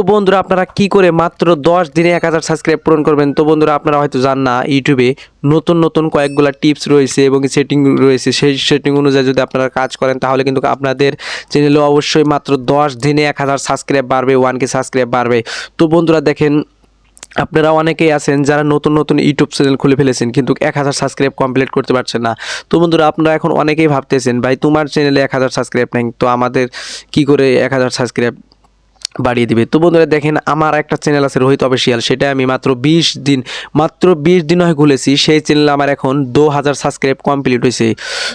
তো বন্ধুরা, আপনারা কি করে মাত্র দশ দিনে এক হাজার সাবস্ক্রাইব পূরণ করবেন? তো বন্ধুরা, আপনারা হয়তো জান না, ইউটিউবে নতুন নতুন কয়েকগুলা টিপস রয়েছে এবং সেটিং রয়েছে। সেই সেটিং অনুযায়ী যদি আপনারা কাজ করেন, তাহলে কিন্তু আপনাদের চ্যানেলে অবশ্যই মাত্র দশ দিনে এক হাজার সাবস্ক্রাইব বাড়বে ওয়ান কে সাবস্ক্রাইব বাড়বে। তো বন্ধুরা, দেখেন, আপনারা অনেকেই আছেন যারা নতুন নতুন ইউটিউব চ্যানেল খুলে ফেলেছেন, কিন্তু এক হাজার সাবস্ক্রাইব কমপ্লিট করতে পারছেন না। তো বন্ধুরা, আপনারা এখন অনেকেই ভাবতেছেন, ভাই, তোমার চ্যানেলে এক হাজার সাবস্ক্রাইব নেই, তো আমাদের কি করে এক হাজার সাবস্ক্রাইব বাড়িয়ে দিবে। তো বন্ধুরা দেখেন, আমার একটা চ্যানেল আছে রোহিত অফিসিয়াল সেটা আমি মাত্র বিশ দিন, মাত্র বিশ দিন হয় খুলেছি। সেই চ্যানেল আমার এখন দু হাজার সাবস্ক্রাইব কমপ্লিট হয়েছে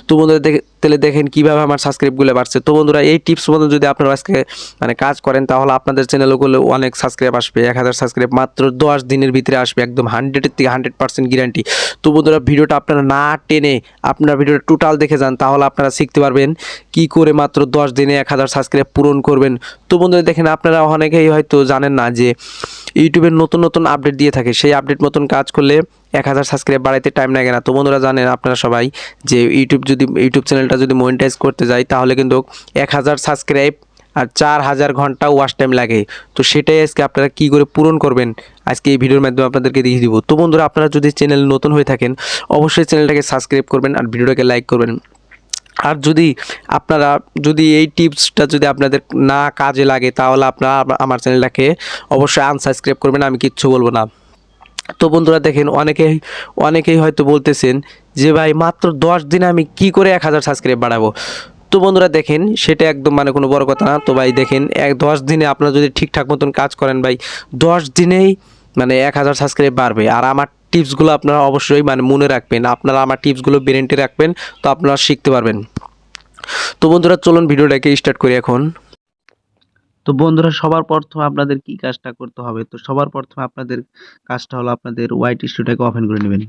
তো বন্ধুরা দেখে, তাহলে দেখেন কীভাবে আমার সাবস্ক্রাইবগুলো বাড়ছে। তো বন্ধুরা এই টিপস মতন যদি আপনারা আজকে মানে কাজ করেন, তাহলে আপনাদের চ্যানেলগুলো অনেক সাবস্ক্রাইব আসবে। এক হাজার সাবস্ক্রাইব মাত্র দশ দিনের ভিতরে আসবে, একদম হান্ড্রেডের থেকে হান্ড্রেড পার্সেন্ট গ্যারান্টি তো বন্ধুরা ভিডিওটা আপনারা না টেনে, আপনারা ভিডিওটা টোটাল দেখে যান, তাহলে আপনারা শিখতে পারবেন কি করে মাত্র দশ দিনে এক হাজার সাবস্ক্রাইব পূরণ করবেন। তো বন্ধুরা দেখেন আপনারা অনেকেই হয়তো জানেন না যে ইউটিউবের নতুন নতুন আপডেট দিয়ে থাকে। সেই আপডেট মতন কাজ করলে এক হাজার সাবস্ক্রাইব বাড়াইতে টাইম লাগে না। তো বন্ধুরা জানেন আপনারা সবাই যে ইউটিউব যদি, ইউটিউব চ্যানেলটা যদি মনিটাইজ করতে যাই, তাহলে কিন্তু এক হাজার সাবস্ক্রাইব আর চার হাজার ঘণ্টা ওয়াচ টাইম লাগে। তো সেটাই আজকে আপনারা কী করে পূরণ করবেন? আজকে এই ভিডিওর মাধ্যমে আপনাদেরকে দেখিয়ে দিব। তো বন্ধুরা, আপনারা যদি চ্যানেল নতুন হয়ে থাকেন, অবশ্যই চ্যানেলটাকে সাবস্ক্রাইব করবেন আর ভিডিওটাকে লাইক করবেন। আর যদি আপনারা, যদি এই টিপসটা যদি আপনাদের না কাজে লাগে, তাহলে আপনারা আমার চ্যানেলটাকে অবশ্যই আনসাবস্ক্রাইব করবেন, আমি কিচ্ছু বলব না। তো বন্ধুরা দেখেন, অনেকেই অনেকেই হয়তো বলতেছেন যে, ভাই, মাত্র দশ দিনে আমি কি করে এক হাজার সাবস্ক্রাইব বাড়াবো? তো বন্ধুরা দেখেন, সেটা একদম মানে কোনো বড় কথা না। তো ভাই, দেখেন, এক, দশ দিনে আপনারা যদি ঠিকঠাক মতন কাজ করেন, ভাই, দশ দিনেই মানে এক হাজার সাবস্ক্রাইব বাড়বে। আর আমার টিপসগুলো আপনারা অবশ্যই মানে মনে রাখবেন। আপনারা আমার টিপসগুলো ব্রেনটে রাখবেন, তো আপনারা শিখতে পারবেন। তো বন্ধুরা, চলুন ভিডিওটাকে স্টার্ট করি এখন। তো বন্ধুরা, সবার প্রথমে আপনাদের কি কাজটা করতে হবে? তো সবার প্রথমে আপনাদের কাজটা হলো আপনাদের হোয়াইট স্টুডিওটাকে ওপেন করে নেবেন।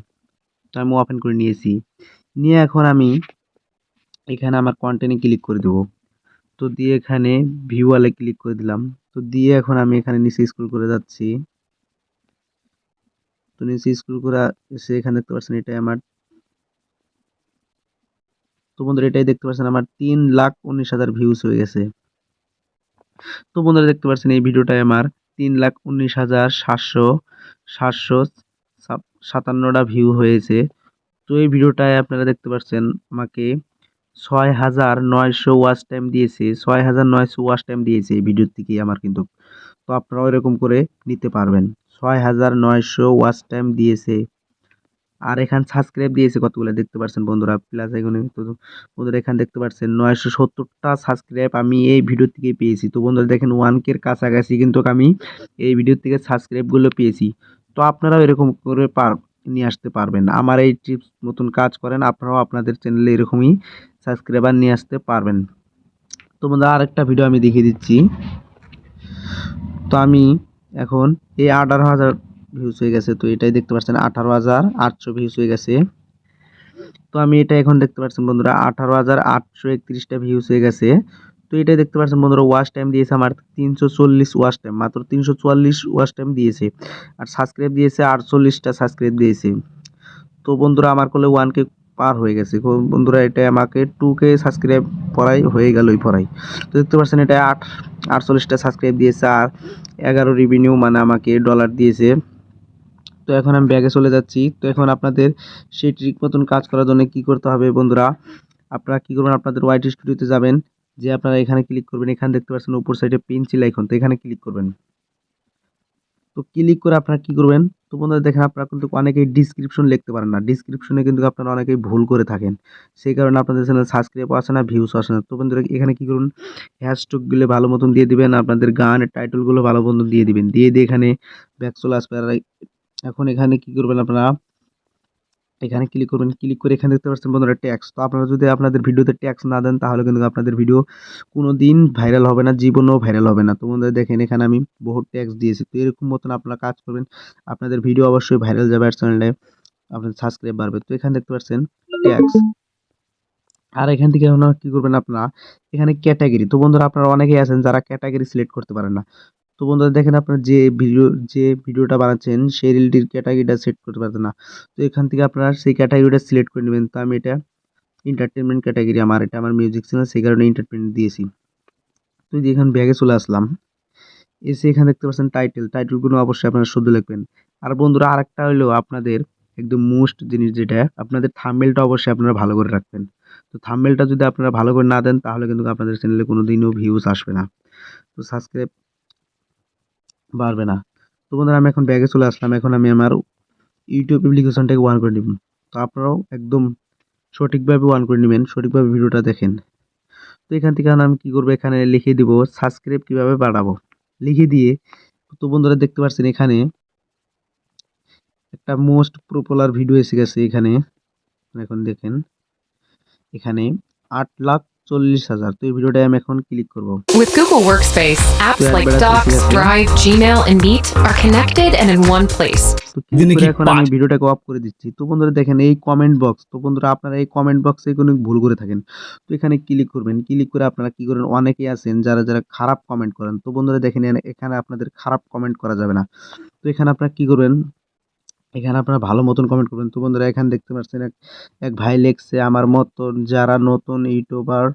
তো আমি ওপেন করে নিয়েছি। নিয়ে এখন আমি এখানে আমার কন্টেন্টে ক্লিক করে দেবো। তো দিয়ে এখানে ভিউয়ালে ক্লিক করে দিলাম। তো দিয়ে এখন আমি এখানে নিচে স্ক্রল করে যাচ্ছি। তো নিচে স্ক্রল করে এসে এখানে দেখতে পাচ্ছেন এটাই আমার। তো বন্ধুরা এটাই দেখতে পাচ্ছেন আমার তিন লাখ উনিশ হাজার ভিউজ হয়ে গেছে। তো বন্ধুরা দেখতে পাচ্ছেন এই ভিডিওটায় আমার তিন লাখ উনিশ হাজার সাতশো সাতশো সাতান্নটা ভিউ হয়েছে। তো এই ভিডিওটায় আপনারা দেখতে পাচ্ছেন আমাকে ছয় হাজার নয়শো ওয়াচ টাইম দিয়েছে, ছয় হাজার নয়শো ওয়াচ টাইম দিয়েছে এই ভিডিওর থেকে আমার কিন্তু। তো আপনারাও এরকম করে নিতে পারবেন। ছয় হাজার নয়শো ওয়াচ টাইম দিয়েছে। আর এখানে সাবস্ক্রাইব দিয়েছে কতগুলো দেখতে পাচ্ছেন বন্ধুরা? প্লাস এখানে বন্ধুরা এখানে দেখতে পাচ্ছেন নয়শো সত্তরটা সাবস্ক্রাইব আমি এই ভিডিও থেকে পেয়েছি। তো বন্ধুরা দেখেন ওয়ান কের কাছাকাছি কিন্তু আমি এই ভিডিও থেকে সাবস্ক্রাইবগুলো পেয়েছি। তো আপনারাও এরকম করে পার নিয়ে আসতে পারবেন। আমার এই টিপস মতন কাজ করেন, আপনারাও আপনাদের চ্যানেলে এরকমই সাবস্ক্রাইবার নিয়ে আসতে পারবেন। তো বন্ধুরা আরেকটা ভিডিও আমি দেখিয়ে দিচ্ছি। তো আমি এখন এই আঠারো হাজার ভিউজ হয়ে গেছে, তো এটাই দেখতে পাচ্ছেন, আঠারো হাজার আটশো ভিউজ হয়ে গেছে। তো আমি এটা এখন দেখতে পাচ্ছেন বন্ধুরা, আঠারো হাজার আটশো একত্রিশটা ভিউজ হয়ে গেছে। তো এটাই দেখতে পাচ্ছেন বন্ধুরা ওয়াচ টাইম দিয়েছে আমার তিনশো চল্লিশ ওয়াচ টাইম মাত্র তিনশো চুয়াল্লিশ ওয়াচ টাইম দিয়েছে। আর সাবস্ক্রাইব দিয়েছে আটচল্লিশটা সাবস্ক্রাইব দিয়েছে। তো বন্ধুরা, আমার কলে ওয়ান কে পার হয়ে গেছে। বন্ধুরা, এটা আমাকে টু কে সাবস্ক্রাইব পড়াই হয়ে গেল ওই পড়াই। তো দেখতে পাচ্ছেন, এটা আট, আটচল্লিশটা সাবস্ক্রাইব দিয়েছে আর এগারো রিভিনিউ মানে আমাকে ডলার দিয়েছে। তো এখন আমি ব্যাগে চলে যাচ্ছি। তো এখন আপনাদের সেই ট্রিক মতন কাজ করার জন্য কি করতে হবে বন্ধুরা? আপনারা কি করবেন? আপনাদের ওয়াইট স্টুডিওতে যাবেন। যে আপনারা এখানে ক্লিক করবেন, এখানে দেখতে পাচ্ছেন, উপর সাইডে পেন্সিল আইকন তো এখানে ক্লিক করবেন। তো ক্লিক করে আপনারা কি করবেন? তো বন্ধুরা দেখেন আপনারা কিন্তু অনেকেই ডিসক্রিপশন লিখতে পারেন না। ডিসক্রিপশনে কিন্তু আপনারা অনেকেই ভুল করে থাকেন। সেই কারণে আপনাদের চ্যানেল সাবস্ক্রাইব আসে না ভিউস আসে না। তো বন্ধুরা এখানে কি করুন? হ্যাশট্যাগুলো ভালো মতন দিয়ে দিবেন, আপনাদের গানের টাইটেলগুলো ভালো মতন দিয়ে দিবেন। দিয়ে দিয়ে এখানে ব্যাক আসবে আর এখন এখানে কি করবেন আপনারা? এখানে ক্লিক করবেন ক্লিক করে এখানে দেখতে পাচ্ছেন বন্ধুরা ট্যাক্স তো আপনারা যদি আপনাদের ভিডিওতে ট্যাক্স না দেন, তাহলে কিন্তু আপনাদের ভিডিও কোনো দিন ভাইরাল হবে না, জীবনেও ভাইরাল হবে না। তো বন্ধুরা দেখেন, এখানে আমি বহু ট্যাক্স দিয়েছি। তো এরকম মতন আপনারা কাজ করবেন, আপনাদের ভিডিও অবশ্যই ভাইরাল যাবে আর চ্যানেলে আপনাদের সাবস্ক্রাইব বাড়বে। তো এখানে দেখতে পাচ্ছেন ট্যাক্স আর এখান থেকে আপনারা কী করবেন আপনারা, এখানে ক্যাটাগরি তো বন্ধুরা আপনারা অনেকেই আছেন যারা ক্যাটাগরি সিলেক্ট করতে পারেন না। তো বন্ধুরা দেখেন আপনার যে ভিডিও যে ভিডিওটা বানাচ্ছেন, সেই রিলটির ক্যাটাগরিটা সেট করতে পারতেন না। তো এখান থেকে আপনারা সেই ক্যাটাগরিটা সিলেক্ট করে নেবেন। তো আমি এটা এন্টারটেনমেন্ট ক্যাটাগরি আমার এটা, আমার মিউজিক চ্যানেল সেই কারণে এন্টারটেনমেন্ট দিয়েছি। তো এখানে ব্যাগে চলে আসলাম। এসে এখানে দেখতে পাচ্ছেন টাইটেল টাইটেলগুলো অবশ্যই আপনারা শুদ্ধ লিখবেন আর বন্ধুরা, আরেকটা হলো আপনাদের একদম মোস্ট জিনিস যেটা, আপনাদের থাম্বনেলটা অবশ্যই আপনারা ভালো করে রাখবেন। তো থাম্বনেলটা যদি আপনারা ভালো করে না দেন, তাহলে কিন্তু আপনাদের চ্যানেলে কোনো দিনও ভিউজ আসবে না। তো সাবস্ক্রাইব বাড়বে না। তো বন্ধুরা, আমি এখন ব্যাগে চলে আসলাম। এখন আমি আমার ইউটিউব অ্যাপ্লিকেশনটাকে ওয়ান করে নিব। তো আপনারাও একদম সঠিকভাবে ওয়ান করে নেবেন, সঠিকভাবে ভিডিওটা দেখেন। তো এখান থেকে আমি কী করব? এখানে লিখে দিব সাবস্ক্রাইব কীভাবে বাড়াবো? লিখে দিয়ে, তো বন্ধুরা দেখতে পাচ্ছেন এখানে একটা মোস্ট পপুলার ভিডিও এসে গেছে এখানে। এখন দেখেন, এখানে আট লাখ চল্লিশ হাজার। তো এই ভিডিওটায় আমি এখন ক্লিক করব। With Google Workspace, apps like Docs, Drive, Gmail, and Meet are connected and in one place. এখন আমি ভিডিওটাকে অফ করে দিচ্ছি? তো বন্ধুরা দেখেন এই কমেন্ট বক্স তো বন্ধুরা আপনারা এই কমেন্ট বক্সে কোনো ভুল করে থাকেন। তো এখানে ক্লিক করবেন। ক্লিক করে আপনারা কি করেন? অনেকেই আছেন যারা যারা খারাপ কমেন্ট করেন। তো বন্ধুরা দেখেন এখানে- এখানে আপনাদের খারাপ কমেন্ট করা যাবে না। তো এখানে আপনারা কি করবেন? এখানে আপনারা ভালো মতন কমেন্ট করবেন। তো বন্ধুরা, এখানে দেখতে পাচ্ছেন এক এক ভাই লেখছে, আমার মতন যারা নতুন ইউটিউবার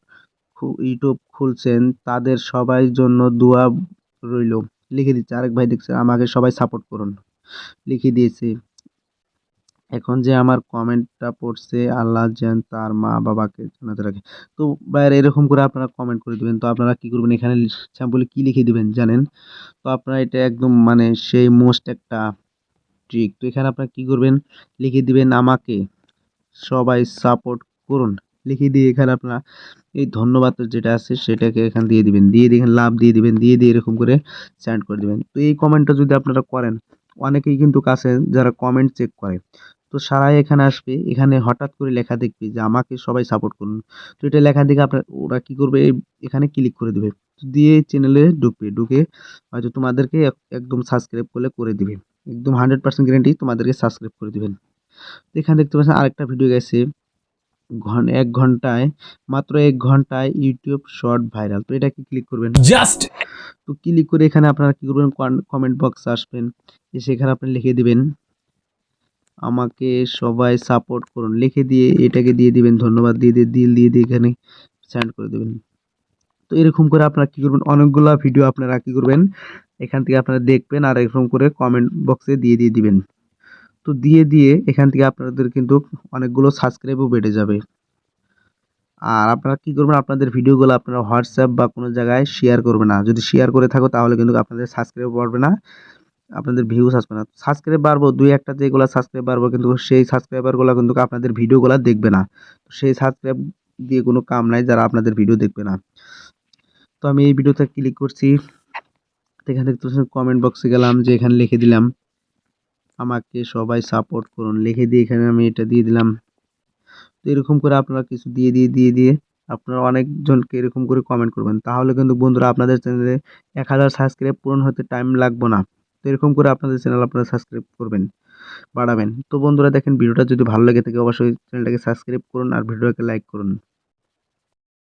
ইউটিউব খুলছেন, তাদের সবাই জন্য দোয়া রইল। লিখে দিচ্ছে। আরেক ভাই দেখছে, আমাকে সবাই সাপোর্ট করুন। লিখে দিয়েছে, এখন যে আমার কমেন্টটা পড়ছে, আল্লাহ যেন তার মা বাবাকে জানাতে রাখে। তো বাইরে এরকম করে আপনারা কমেন্ট করে দিবেন। তো আপনারা কি করবেন? এখানে স্যাম্পলে কি লিখে দিবেন জানেন? তো আপনারা এটা একদম মানে সেই মোস্ট একটা ট্রিক তো এখানে আপনারা কি করবেন? লিখে দিবেন আমাকে। সবাই সাপোর্ট করুন। লিখে দিয়ে এখানে আপনারা এই ধন্যবাদ যেটা আছে সেটাকে এখানে দিয়ে দিবেন। দিয়ে এখানে লাভ দিয়ে দিবেন। দিয়ে দিয়ে এরকম করে সেন্ড করে দিবেন। তো এই কমেন্টটা যদি আপনারা করেন, অনেকেই কিন্তু কাছে যারা কমেন্ট চেক করে, তো সারাই এখানে আসবে। এখানে হঠাৎ করে লেখা দেখবে যে আমাকে সবাই সাপোর্ট করুন। তো এটা লেখা দেখে আপনার, ওরা কি করবে? এখানে ক্লিক করে দিবে। দিয়ে চ্যানেলে ঢুকবে। ঢুকে হয়তো তোমাদেরকে একদম সাবস্ক্রাইব করলে করে দিবে। একদম হান্ড্রেড পার্সেন্ট গ্যারেন্টি তোমাদেরকে সাবস্ক্রাইব করে দেবেন। তো এখানে দেখতে পাচ্ছেন আরেকটা ভিডিও গেছে। ঘন এক ঘন্টায় মাত্র এক ঘন্টায় ইউটিউব শর্ট ভাইরাল তো এটাকে ক্লিক করবেন। Just তো ক্লিক করে এখানে আপনারা কী করবেন? কমেন্ট বক্সে আসবেন। এসে এখানে আপনি লিখে দিবেন। আমাকে সবাই সাপোর্ট করুন। লিখে দিয়ে এটাকে দিয়ে দিবেন। ধন্যবাদ। দিয়ে দিয়ে দিল দিয়ে দিয়ে এখানে সেন্ড করে দেবেন। তো এরকম করে আপনারা কী করবেন? অনেকগুলো ভিডিও আপনারা কী করবেন? এখান থেকে আপনারা দেখবেন আর এরকম করে কমেন্ট বক্সে দিয়ে দিয়ে দিবেন। তো দিয়ে দিয়ে এখান থেকে আপনাদের কিন্তু অনেকগুলো সাবস্ক্রাইবও বেড়ে যাবে। আর আপনারা কী করবেন? আপনাদের ভিডিওগুলো আপনারা হোয়াটসঅ্যাপ বা কোনো জায়গায় শেয়ার করবে না। যদি শেয়ার করে থাকো তাহলে কিন্তু আপনাদের সাবস্ক্রাইব বাড়বে না। আপনাদের ভিউজ আসবে না। সাবস্ক্রাইব বাড়বো, দুই একটা যেগুলো সাবস্ক্রাইব বাড়বো কিন্তু সেই সাবস্ক্রাইবারগুলো কিন্তু আপনাদের ভিডিওগুলো দেখবে না। সেই সাবস্ক্রাইব দিয়ে কোনো কাম নাই যারা আপনাদের ভিডিও দেখবে না। তো আমি এই ভিডিওতে ক্লিক করছি। এখানে দেখতে পাচ্ছেন কমেন্ট বক্সে গেলাম যে এখানে লিখে দিলাম, আমাকে সবাই সাপোর্ট করুন। লিখে দিয়ে এখানে আমি এটা দিয়ে দিলাম। তো এরকম করে আপনারা কিছু দিয়ে দিয়ে দিয়ে দিয়ে আপনারা অনেকজনকে এরকম করে কমেন্ট করবেন। তাহলে কিন্তু বন্ধুরা আপনাদের চ্যানেলে এক হাজার সাবস্ক্রাইব পূরণ হতে টাইম লাগবে না। তো এরকম করে আপনাদের চ্যানেল আপনারা সাবস্ক্রাইব করবেন, বাড়াবেন। তো বন্ধুরা দেখেন, ভিডিওটা যদি ভালো লেগে থাকে অবশ্যই চ্যানেলটাকে সাবস্ক্রাইব করুন আর ভিডিওটাকে লাইক করুন।